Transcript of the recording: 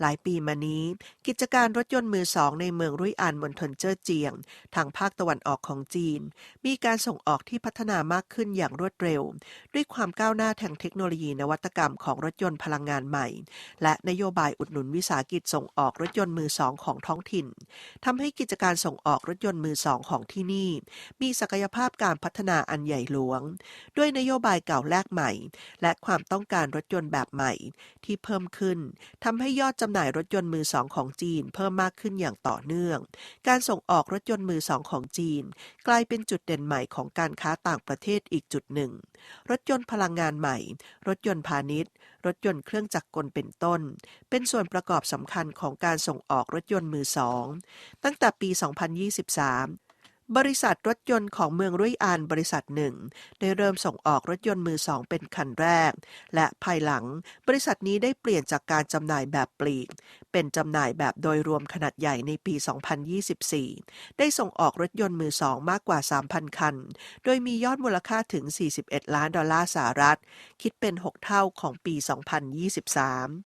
หลายปีมานี้ กิจการรถยนต์มือสองในเมืองรุ่ยอานมณฑลเจ้อเจียง ทางภาคตะวันออกของจีน มีการส่งออกที่พัฒนามากขึ้นอย่างรวดเร็ว ด้วยความก้าวหน้าทางเทคโนโลยีนวัตกรรมของรถยนต์พลังงานใหม่ และนโยบายอุดหนุนวิสาหกิจส่งออกรถยนต์มือสองของท้องถิ่นทำให้กิจการส่งออกรถยนต์มือสองของที่นี่ มีศักยภาพการพัฒนาอันใหญ่หลวง ด้วยนโยบายเก่าแลกใหม่ และความต้องการรถยนต์แบบใหม่ ที่เพิ่มขึ้นทำให้ยอดจำหน่ายรถยนต์มือสองของจีน เพิ่มมากขึ้นอย่างต่อเนื่อง การส่งออกรถยนต์มือสองของจีน กลายเป็นจุดเด่นใหม่ของการค้าต่างประเทศอีกจุดหนึ่ง รถยนต์พลังงานใหม่ รถยนต์พาณิชย์ รถยนต์เครื่องจักรกลเป็นต้น เป็นส่วนประกอบสำคัญของการส่งออกรถยนต์มือสอง ตั้งแต่ปี 2023 บริษัทรถยนต์ของเมืองรุยอานบริษัทหนึ่ง ได้เริ่มส่งออกรถยนต์มือสองเป็นคันแรก และภายหลังบริษัทนี้ได้เปลี่ยนจากการจำหน่ายแบบปลีก เป็นจำหน่ายแบบโดยรวมขนาดใหญ่ในปี 2024 ได้ส่งออกรถยนต์มือสองมากกว่า 3,000 คัน โดยมียอดมูลค่าถึง 41 ล้านดอลลาร์สหรัฐ คิดเป็น 6 เท่าของปี 2023